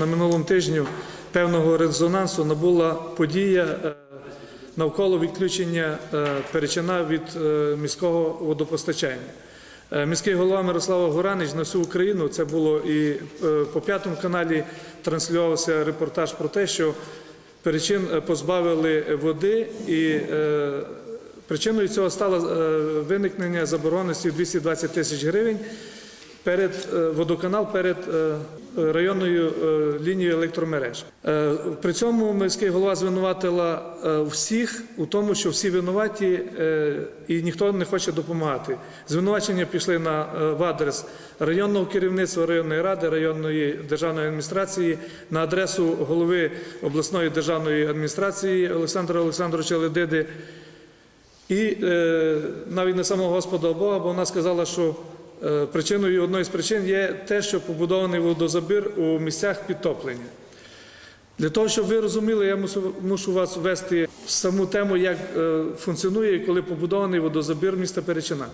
На минулому тижні певного резонансу набула подія е, навколо відключення е, перечина від е, міського водопостачання. Міський голова Мирослава Горанич на всю Україну це було і по п'ятому каналі транслювався репортаж про те, що перечин позбавили води і причиною цього стало виникнення заборгованості в 220 тисяч гривень перед водоканал перед районною е, лінією електромереж. Е, При цьому міський голова звинуватила е, всіх у тому, що всі винуваті і ніхто не хоче допомагати. Звинувачення пішли на в адрес районного керівництва, районної ради, районної державної адміністрації, на адресу голови обласної державної адміністрації Олександра Олександровича Ледиди. І навіть не самого Господа Бога, бо вона сказала, що причиною одної з причин є те, що побудований водозабір у місцях підтоплення. Для того, щоб ви розуміли, я мушу, мушу вас ввести в саму тему, як е, функціонує коли побудований водозабір міста Перечина.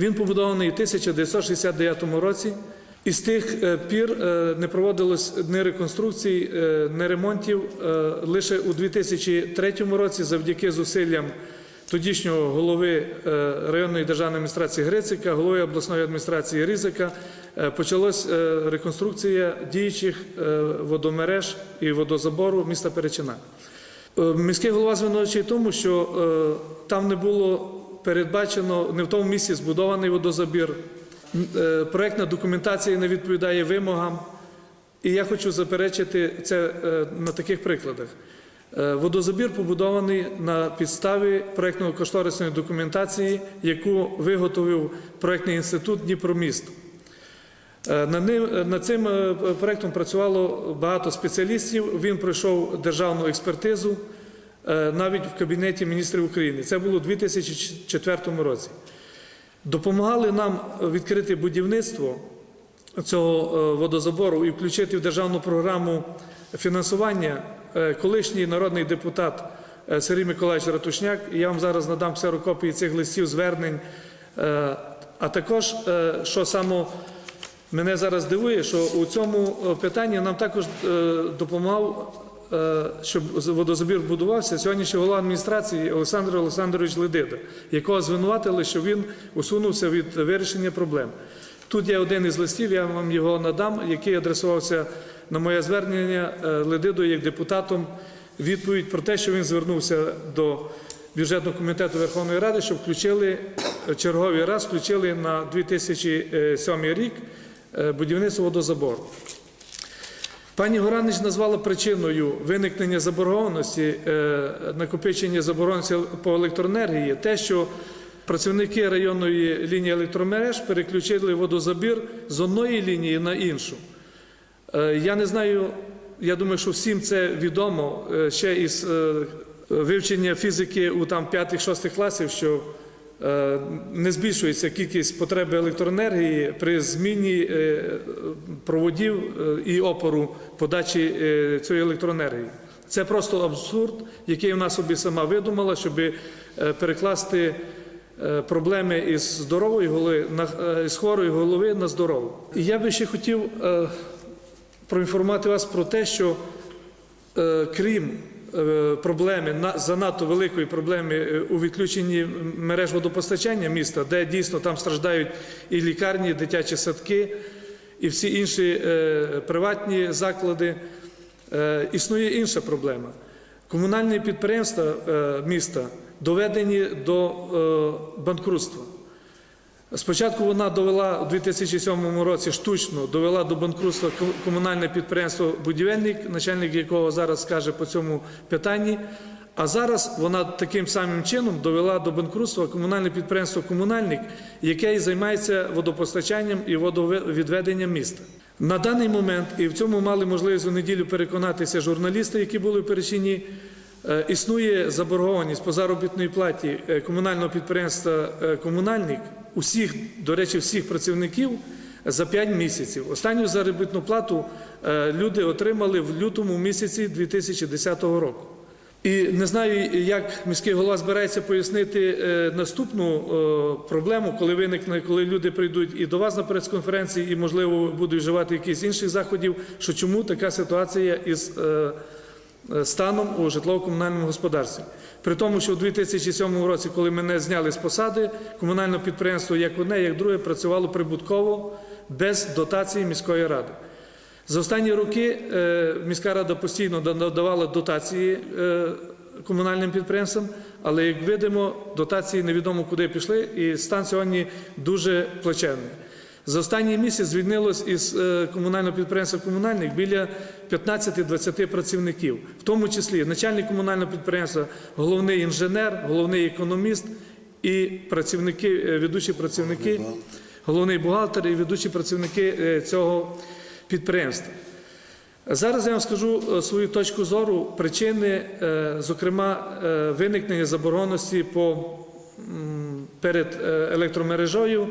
Він побудований у 1969 році. І з тих е, пір е, не проводилось ні реконструкцій, е, ні ремонтів. Е, Лише у 2003 році, завдяки зусиллям тодішнього голови е, районної державної адміністрації Грицика, голови обласної адміністрації Ризика, е, почалась е, реконструкція діючих водомереж і водозабору міста Перечина. Міський голова звинувачує тому, що там не було передбачено, не в тому місці збудований водозабір. Проектна документація не відповідає вимогам. І я хочу заперечити це на таких прикладах. Е, Водозабір побудований на підставі проектно-кошторисної документації, яку виготовив проектний інститут Дніпроміст. Е, е, Над цим проектом працювало багато спеціалістів. Він пройшов державну експертизу навіть в Кабінеті міністрів України. Це було у 2004 році. Допомагали нам відкрити будівництво цього водозабору і включити в державну програму фінансування колишній народний депутат е, Сергій Миколаївич Ратушняк. І я вам зараз надам ксерокопії цих листів звернень. Е, А також, е, що саме мене зараз дивує, що у цьому е, питанні нам також е, допомагав, е, щоб водозабір будувався сьогоднішній голова адміністрації Олександр Олександрович Ледида, якого звинуватили, що він усунувся від вирішення проблем. Тут є один із листів, я вам його надам, який адресувався на моє звернення е, Ледидою як депутатом. Відповідь про те, що він звернувся до бюджетного комітету Верховної Ради, щоб включили е, черговий раз, включили на 2007 рік е, будівництво водозабору. Пані Горанич назвала причиною виникнення заборгованості, накопичення заборгованості по електроенергії, те, що працівники районної лінії електромереж переключили водозабір з одної лінії на іншу. Е, Я не знаю, я думаю, що всім це відомо е, ще із е, вивчення фізики у там 5-6 класів, що не збільшується кількість потреби електроенергії при зміні проводів і опору подачі цієї електроенергії. Це просто абсурд, який вона собі сама видумала, щоб перекласти проблеми із здорової голови на з хворої голови на здорову. І я би ще хотів проінформувати вас про те, що е, крім е, проблеми на- занадто великої проблеми е, у відключенні мереж водопостачання міста, де дійсно там страждають і лікарні, і дитячі садки, і всі інші е, приватні заклади, е, існує інша проблема. Комунальні підприємства е, міста доведені до е, банкрутства. Спочатку вона довела у 2007 році штучно довела до банкрутства комунальне підприємство Будівельник, начальник якого зараз скаже по цьому питанні. А зараз вона таким самим чином довела до банкрутства комунальне підприємство Комунальник, яке і займається водопостачанням і водовідведенням міста. На даний момент, і в цьому мали можливість у неділю переконатися журналісти, які були в Е, Існує заборгованість по заробітній платі е, комунального підприємства е, Комунальник усіх, до речі, всіх працівників за 5 місяців. Останню заробітну плату е, люди отримали в лютому місяці 2010 року. І не знаю, як міський голова збирається пояснити е, наступну е, проблему, коли виникне, коли люди прийдуть і до вас на прес-конференції, і, можливо, будуть вживати якісь інших заходів, що чому така ситуація із станом у житлово-комунальному господарстві. При тому, що у 2007 році, коли мене зняли з посади, комунальне підприємство як одне, як друге працювало прибутково без дотації міської ради. За останні роки е, міська рада постійно надавала дотації е, комунальним підприємствам, але як видимо, дотації невідомо куди пішли, і стан сьогодні дуже плачевний. За останній місяць звільнилось із е, комунального підприємства комунальних біля 15-20 працівників, в тому числі начальник комунального підприємства, головний інженер, головний економіст і працівники, е, ведучі працівники, головний бухгалтер і ведучі працівники е, цього підприємства. Зараз я вам скажу свою точку зору, причини, зокрема, виникнення забороненості по, перед електромережою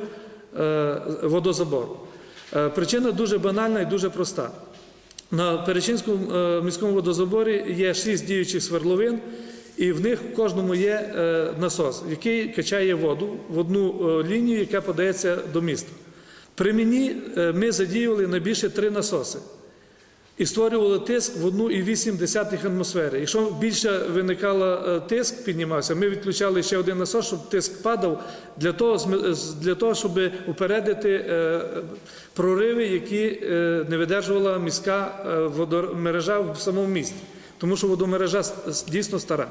водозабору. Е, Причина дуже банальна і дуже проста. На Перечинському е, міському водозаборі є шість діючих свердловин, і в них в кожному є е, насос, який качає воду в одну е, лінію, яка подається до міста. При мені е, ми задіювали найбільше три насоси і створювали тиск в 1,8 атмосфери. Якщо більше виникало тиск, піднімався, ми відключали ще один насос, щоб тиск падав, для того, для того щоб упередити е, прориви, які е, не видержувала міська е, водомережа в самому місті. Тому що водомережа дійсно стара.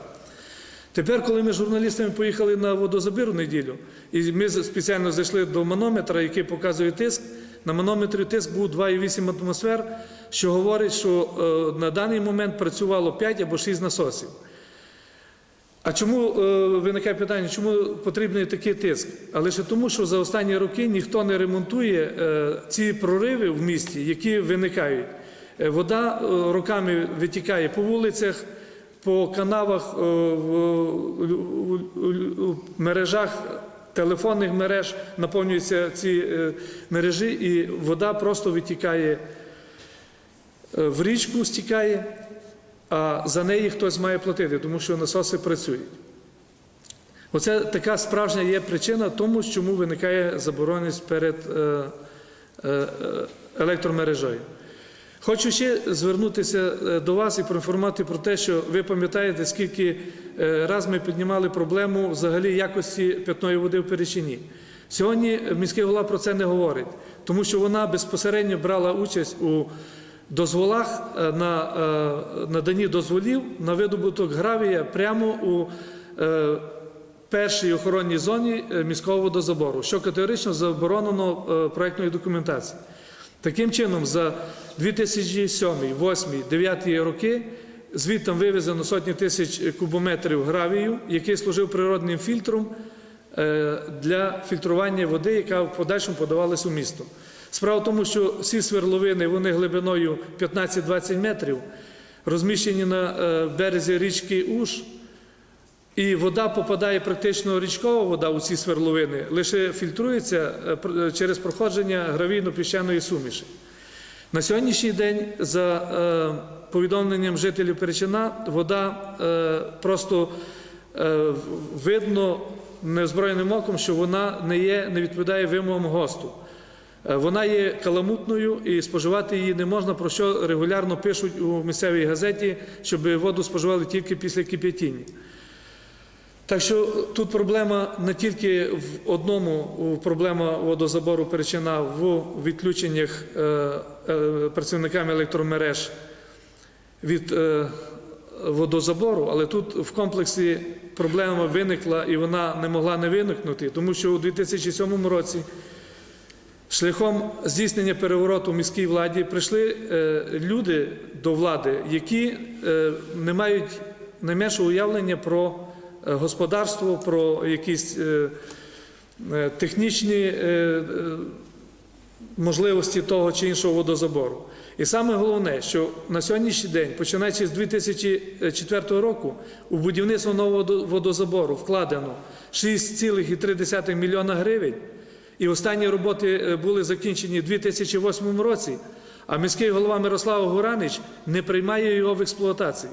Тепер, коли ми з журналістами поїхали на водозабір в неділю, і ми спеціально зайшли до манометра, який показує тиск, на манометрі тиск був 2,8 атмосфер, що говорить, що е, на даний момент працювало 5 або 6 насосів. А чому е, виникає питання, чому потрібний такий тиск? А лише тому, що за останні роки ніхто не ремонтує е, ці прориви в місті, які виникають. Вода роками витікає по вулицях, по канавах, в, мережах телефонних мереж наповнюються ці е, мережі, і вода просто витікає е, в річку, стікає а за неї хтось має платити, тому що насоси працюють. Оце така справжня є причина тому, чому виникає забороненість перед е, електромережею. Хочу ще звернутися е, до вас і проінформувати про те, що ви пам'ятаєте, скільки е, раз ми піднімали проблему взагалі якості питної води в Перечині. Сьогодні міський голова про це не говорить, тому що вона безпосередньо брала участь у дозволах е, на наданні дозволів на видобуток гравія прямо у першій охоронній зоні міського водозабору, що категорично заборонено проектною документацією. Таким чином, за 2007, 2008, 2009 роки звідти вивезено сотні тисяч кубометрів гравію, який служив природним фільтром е, для фільтрування води, яка в подальшому подавалась у місто. Справа в тому, що всі сверловини вони глибиною 15-20 метрів, розміщені на е, березі річки Уж, і вода попадає практично річкова вода у ці сверловини, лише фільтрується е, е, через проходження гравійно-піщаної суміші. На сьогоднішній день, за е, повідомленням жителів Перечина, вода просто видно неозброєним оком, що вона не, є, не відповідає вимогам ГОСТу. Вона є каламутною і споживати її не можна, про що регулярно пишуть у місцевій газеті, щоб воду споживали тільки після кип'ятіння. Так що тут проблема не тільки в одному, проблема водозабору перечина в відключеннях е, е, працівниками електромереж від е, водозабору, але тут в комплексі проблема виникла і вона не могла не виникнути, тому що у 2007 році шляхом здійснення перевороту в міській владі прийшли люди до влади, які не мають найменшого уявлення про господарство, про якісь е, е, технічні е, е, можливості того чи іншого водозабору. І саме головне, що на сьогоднішній день, починаючи з 2004 року, у будівництво нового водозабору вкладено 6,3 мільйона гривень, і останні роботи е, були закінчені у 2008 році, а міський голова Мирослав Гуранич не приймає його в експлуатацію.